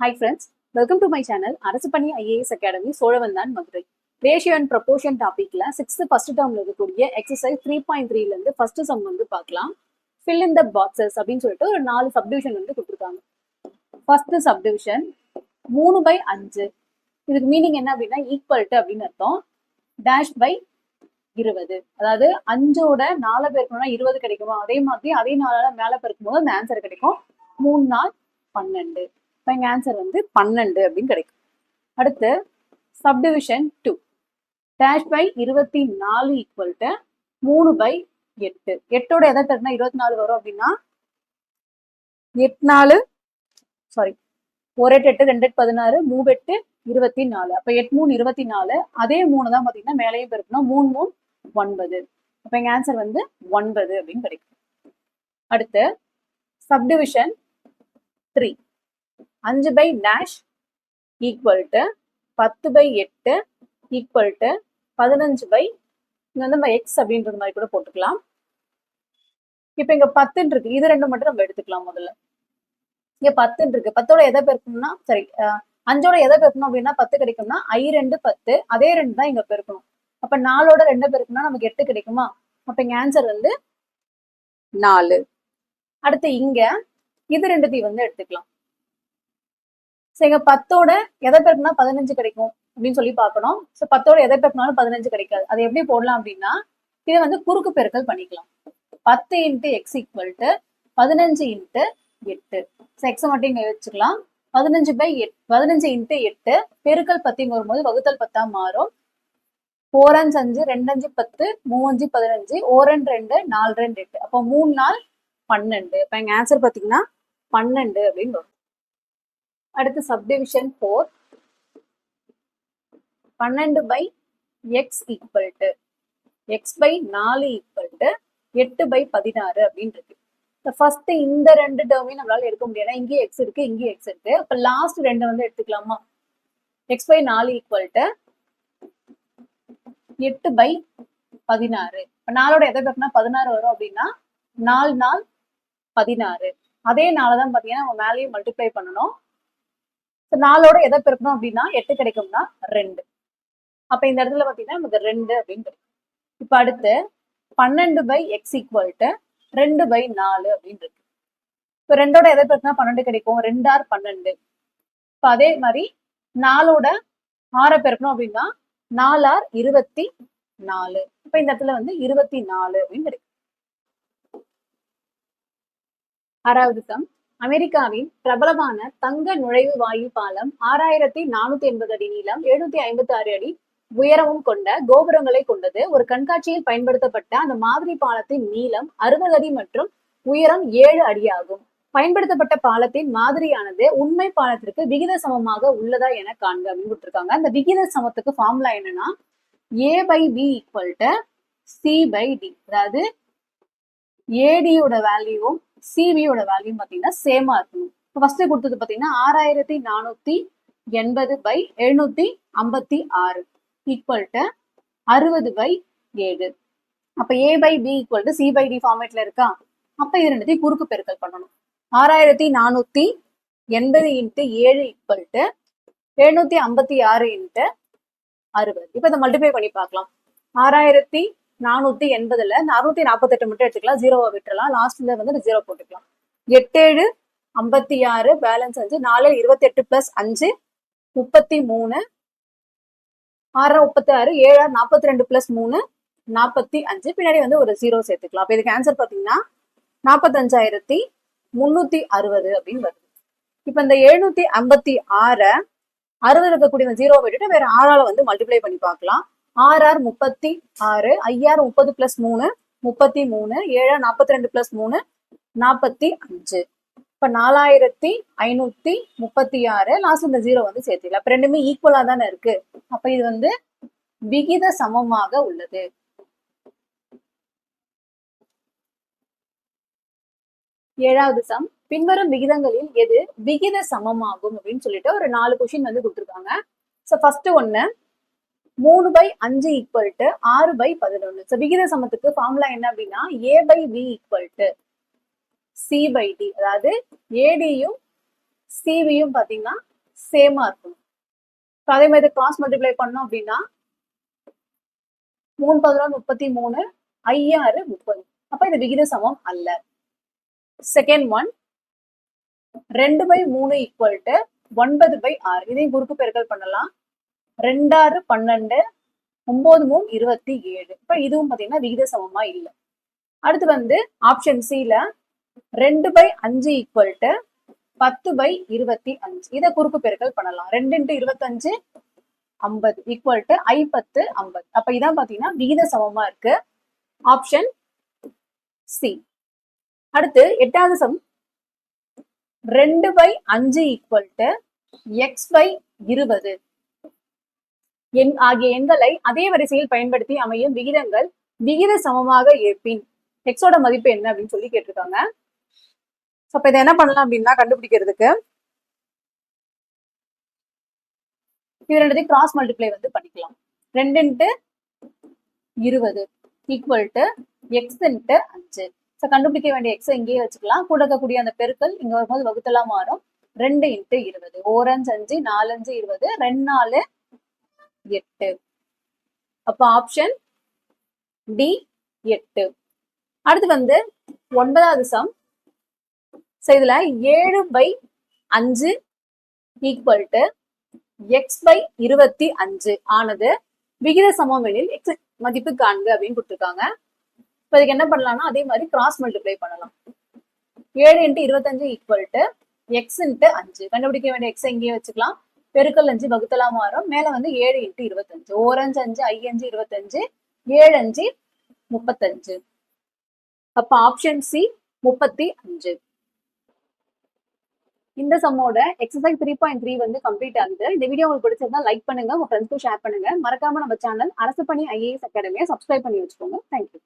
Hi friends welcome to my channel அரசு பணி IAS academy Cholavandan Madurai. Ratio and proportion டாபிக்ல sixth first டேர்ம்ல இருக்கக்கூடிய எக்ஸசைஸ் த்ரீ பாயிண்ட் த்ரீல இருந்து ஃபர்ஸ்ட் சம் வந்து பார்க்கலாம். ஃபில் இன் த பாக்ஸஸ் அப்படின்னு சொல்லிட்டு ஒரு நாலு சப்டிவிஷன் வந்து கொடுத்துருக்காங்க. ஃபர்ஸ்ட் சப்டிவிஷன் மூணு பை அஞ்சு. இதுக்கு மீனிங் என்ன அப்படின்னா ஈக்குவல்ட்டு அப்படின்னு அர்த்தம். டேஷ் பை இருபது. அதாவது அஞ்சோட நாலு பேருக்குனா இருபது கிடைக்குமா? அதே மாதிரி அதே நாளால மேல பெருக்கும் போது அந்த ஆன்சர் கிடைக்கும். மூணு நாள் பன்னெண்டு. இப்போ எங்கள் ஆன்சர் வந்து பன்னெண்டு அப்படின்னு கிடைக்கும். அடுத்து சப்டிவிஷன் டூ டேஷ் பை இருபத்தி நாலு ஈக்குவல் டு மூணு பை எட்டு. எட்டோட எதை தட்டினா இருபத்தி நாலு வரும் அப்படின்னா எட்டு நாலு சாரி ஒரு எட்டு எட்டு ரெண்டு எட்டு பதினாறு மூணு எட்டு இருபத்தி நாலு. அப்போ எட்டு மூணு இருபத்தி நாலு அதே மூணு தான் பார்த்தீங்கன்னா மேலேயும் பெருக்கணும். மூணு மூணு ஒன்பது. அப்போ எங்கள் ஆன்சர் வந்து ஒன்பது அப்படின்னு கிடைக்கும். அடுத்து சப்டிவிஷன் த்ரீ அஞ்சு பை டேஷ் ஈக்குவல் டு பத்து பை எட்டு ஈக்குவல் டு பதினஞ்சு பை இங்கே வந்து நம்ம எக்ஸ் அப்படின்றது மாதிரி கூட போட்டுக்கலாம். இப்போ இங்கே பத்துன்னு இருக்கு. இது ரெண்டு மட்டும் நம்ம எடுத்துக்கலாம் முதல்ல. இங்கே பத்துன்னு இருக்கு. பத்தோட எதை பெருக்கணும்னா சரி அஞ்சோட எதை பெருக்கணும் அப்படின்னா பத்து கிடைக்கும்னா ஐ ரெண்டு பத்து அதே ரெண்டு தான் இங்க பெருக்கணும். அப்ப நாலோட ரெண்டு பெருக்கணும்னா நமக்கு எட்டு கிடைக்குமா? அப்ப இங்க ஆன்சர் வந்து நாலு. அடுத்து இங்க இது ரெண்டுத்தையும் வந்து எடுத்துக்கலாம். சரிங்க பத்தோட எதை பெருக்குனா பதினஞ்சு கிடைக்கும் அப்படின்னு சொல்லி பார்க்கணும். ஸோ பத்தோட எதை பெருக்கினாலும் பதினஞ்சு கிடைக்காது. அது எப்படி போடலாம் அப்படின்னா இதை வந்து குறுக்கு பெருக்கல் பண்ணிக்கலாம். பத்து இன்ட்டு எக்ஸ் ஈக்குவல் டு பதினஞ்சு இன்ட்டு எட்டு. ஸோ எக்ஸை மட்டும் இங்கே வச்சுக்கலாம். பதினஞ்சு பை எட் பதினஞ்சு இன்ட்டு எட்டு. பெருக்கல் பத்திங்க வரும்போது வகுத்தல் பத்தா மாறும். ஓரஞ்சு அஞ்சு ரெண்டஞ்சு பத்து மூவஞ்சு பதினஞ்சு ஓரன் ரெண்டு நாலு ரெண்டு எட்டு. அப்போ மூணு நாள் பன்னெண்டு. இப்போ எங்கள் ஆன்சர் பார்த்தீங்கன்னா பன்னெண்டு அப்படின்னு வரும். அடுத்து சப்டிவிஷன் ஃபோர் பன்னெண்டு by X equal to X by நாலு ஈக்குவல் டு எட்டு பை பதினாறு அப்படின்னு இருக்கு. ஃபர்ஸ்ட் இந்த ரெண்டு டேர்மையும் நம்மளால எடுக்க முடியாது இங்கேயும் எக்ஸ் இருக்கு இங்கேயும் எக்ஸ் இருக்கு. அப்ப லாஸ்ட் ரெண்டு வந்து எடுத்துக்கலாமா? எக்ஸ் பை நாலு ஈக்குவல் டு எட்டு பை பதினாறு. இப்ப நாளோட எதை பெருக்கினா பதினாறு வரும் அப்படின்னா நாலு நாள் பதினாறு. அதே நாளை தான் பார்த்தீங்கன்னா நம்ம மேலேயும் மல்டிப்ளை பண்ணணும். நாலோட எதை பெருக்கணும் அப்படின்னா எட்டு கிடைக்கும்னா ரெண்டு. அப்ப இந்த இடத்துல பாத்தீங்கன்னா நமக்கு ரெண்டு அப்படின்னு கிடைக்கும் இப்ப அடுத்து பன்னெண்டு பை எக்ஸ் ஈக்குவல் டு ரெண்டு பை நாலு அப்படின்னு இருக்கு. இப்ப ரெண்டோட எதை பெருக்கினா பன்னெண்டு கிடைக்கும்? ரெண்டார் பன்னெண்டு. இப்ப அதே மாதிரி நாலோட ஆறை பெருக்கணும் அப்படின்னா நாலார் இருபத்தி நாலு. இப்ப இந்த இடத்துல வந்து இருபத்தி நாலு அப்படின்னு கிடைக்கும் ஆறாவது சம் அமெரிக்காவின் பிரபலமான தங்க நுழைவு வாயு பாலம் ஆறாயிரத்தி நானூத்தி எண்பது அடி நீளம் எழுநூத்தி ஐம்பத்தி ஆறு அடி உயரமும் கொண்ட கோபுரங்களை கொண்டது. ஒரு கண்காட்சியில் பயன்படுத்தப்பட்ட அந்த மாதிரி பாலத்தின் நீளம் அறுபது அடி மற்றும் உயரம் ஏழு அடியாகும். பயன்படுத்தப்பட்ட பாலத்தின் மாதிரியானது உண்மை பாலத்திற்கு விகித சமமாக உள்ளதா என காண்க அப்படின்னு கொடுத்திருக்காங்க அந்த விகித சமத்துக்கு ஃபார்முலா என்னன்னா A by B equal to C by D அதாவது ஏடியோட வேல்யூவும் சிபியோட வேல்யூ பார்த்தீங்கன்னா சேமா இருக்கணும் இப்போ ஃபர்ஸ்ட் கொடுத்தது பார்த்தீங்கன்னா ஆறாயிரத்தி நானூத்தி எண்பது பை எழுநூத்தி ஐம்பத்தி ஆறு ஈக்குவல் டு அறுபது பை ஏழு. அப்ப A by B equal to C by D ஃபார்மேட்ல இருக்கா? அப்ப இது ரெண்டுத்தையும் குறுக்கு பெருக்கல் பண்ணணும். ஆறாயிரத்தி நானூத்தி எண்பது இன்ட்டு ஏழு ஈக்குவல் டு எழுநூத்தி ஐம்பத்தி ஆறு இன்ட்டு அறுபது. இப்போ இதை மல்டிப்ளை பண்ணி பார்க்கலாம். ஆறாயிரத்தி நானூத்தி எண்பதுல இந்த அறுநூத்தி நாற்பத்தெட்டு மட்டும் எடுத்துக்கலாம். ஜீரோவை விட்டுலாம் லாஸ்ட்ல வந்து ஜீரோ போட்டுக்கலாம். எட்டேழு ஐம்பத்தி ஆறு பேலன்ஸ் அஞ்சு நாலு இருபத்தி எட்டு பிளஸ் அஞ்சு முப்பத்தி மூணு ஆறு முப்பத்தி ஆறு ஏழு நாற்பத்தி ரெண்டு பிளஸ் மூணு நாற்பத்தி அஞ்சு. பின்னாடி வந்து ஒரு ஜீரோ சேர்த்துக்கலாம். அப்போ இதுக்கு ஆன்சர் பார்த்தீங்கன்னா நாற்பத்தஞ்சாயிரத்தி முன்னூத்தி அறுபது அப்படின்னு வருது. இப்போ இந்த எழுநூத்தி ஐம்பத்தி ஆறை அறுபது இருக்கக்கூடிய ஜீரோ விட்டுட்டு வேற ஆறால வந்து மல்டிப்ளை பண்ணி பார்க்கலாம். ஆர்ஆர் முப்பத்தி ஆறு ஐயாறு முப்பது பிளஸ் மூணு முப்பத்தி மூணு ஏழா நாற்பத்தி ரெண்டு பிளஸ் மூணு நாற்பத்தி அஞ்சு. இப்போ நாலாயிரத்தி ஐநூத்தி முப்பத்தி ஆறு லாஸ்ட் இந்த ஜீரோ வந்து சேர்த்துக்கலாம் அப்ப ரெண்டுமே ஈக்குவலா தானே இருக்கு. அப்போ இது வந்து விகித சமமாக உள்ளது. ஏழாவது சம் பின்வரும் விகிதங்களில் எது விகித சமமாகும் அப்படின்னு சொல்லிட்டு ஒரு நாலு கொஷின் வந்து கொடுத்துருக்காங்க. ஸோ ஃபர்ஸ்ட் ஒன்னு மூணு பை அஞ்சு ஈக்குவல் டு ஆறு பை பதினொன்று ஸோ விகித சமத்துக்கு ஃபார்முலா என்ன அப்படின்னா A by B equal to C by D அதாவது ஏடியும் சிவியும் பாத்தீங்கன்னா சேமா இருக்கும். அதே மாதிரி கிராஸ் மல்டிப்ளை பண்ணோம் அப்படின்னா மூணு பதினொன்று முப்பத்தி மூணு ஐயாறு முப்பது. அப்ப இது விகித சமம் அல்ல. செகண்ட் ஒன் ரெண்டு பை மூணு ஈக்குவல் டு ஒன்பது பை ஆறு. இதையும் குறுக்கு பெருக்கல் பண்ணலாம். ரெண்டாறு பன்னெண்டு ஒன்பது மூணு இருபத்தி ஏழு. இப்ப இதுவும் பாத்தீங்கன்னா விகித சமமா இல்லை. அடுத்து வந்து ஆப்ஷன் சில ரெண்டு பை அஞ்சு ஈக்குவல் டு பத்து பை இருபத்தி அஞ்சு. இதை குறுக்கு பெருக்கல் பண்ணலாம். ரெண்டு இன்ட்டு இருபத்தஞ்சு ஐம்பது. ஈக்குவல் டு ஐ பத்து ஐம்பது. அப்ப இதான் பாத்தீங்கன்னா விகித சமமா இருக்கு. ஆப்ஷன் சி அடுத்து எட்டாவது சம். ரெண்டு பை அஞ்சு ஈக்குவல் டு எக்ஸ் பை இருபது. எண் ஆகிய எண்களை அதே வரிசையில் பயன்படுத்தி அமையும் விகிதங்கள் விகித சமமாக இருப்பின். எக்ஸோட மதிப்பு என்ன அப்படின்னு சொல்லி கேட்டிருக்காங்க. ஸோ அப்ப இதை என்ன பண்ணலாம் அப்படின்னா கண்டுபிடிக்கிறதுக்கு இது ரெண்டுத்தையும் கிராஸ் மல்டிப்ளை வந்து பண்ணிக்கலாம். ரெண்டு இன்ட்டு இருபது ஈக்குவல் டு எக்ஸ் இன்ட்டு அஞ்சு. ஸோ கண்டுபிடிக்க வேண்டிய எக்ஸை இங்கேயே வச்சுக்கலாம். கூட இருக்கக்கூடிய அந்த பெருக்கல் இங்க வரும்போது வகுத்தலாம் மாறும். ரெண்டு இன்ட்டு இருபது. ஓரஞ்சு அஞ்சு நாலஞ்சு இருபது ரெண்டு நாலு எட்டு. அப்ப ஆப்ஷன் டி எட்டு. அடுத்து வந்து ஒன்பதாவது சம் ஸோ இதுல ஏழு பை அஞ்சு ஈக்குவல் டு எக்ஸ் பை இருபத்தி அஞ்சு ஆனது விகித சமவெளியில் எக்ஸ் மதிப்பு காண்க அப்படின்னு கொடுத்துருக்காங்க. இப்போ இதுக்கு என்ன பண்ணலாம்னா அதே மாதிரி கிராஸ் மல்டிப்ளை பண்ணலாம். ஏழு இன்ட்டு இருபத்தஞ்சு ஈக்குவல் டு எக்ஸ் இன்ட்டு அஞ்சு. கண்டுபிடிக்க வேண்டிய எக்ஸ் எங்கேயே வச்சுக்கலாம். பெருக்கல் அஞ்சு வகுத்தலாம் மாறும். மேல வந்து ஏழு எட்டு இருபத்தஞ்சு. ஓரஞ்சு அஞ்சு ஐ அஞ்சு இருபத்தஞ்சு ஏழு அஞ்சு முப்பத்தஞ்சு. அப்ப ஆப்ஷன் சி முப்பத்தி அஞ்சு. இந்த சம்மோட எக்ஸசைஸ் த்ரீ பாயிண்ட் த்ரீ வந்து கம்ப்ளீட் ஆகுது. இந்த வீடியோ உங்களுக்கு பிடிச்சிருந்தா லைக் பண்ணுங்க. உங்க ஃப்ரெண்ட்ஸ்க்கும் ஷேர் பண்ணுங்க. மறக்காம நம்ம சேனல் அரசு பணி ஐஏஎஸ் அகாடமியை சப்ஸ்கிரைப் பண்ணி வச்சுக்கோங்க. தேங்க்யூ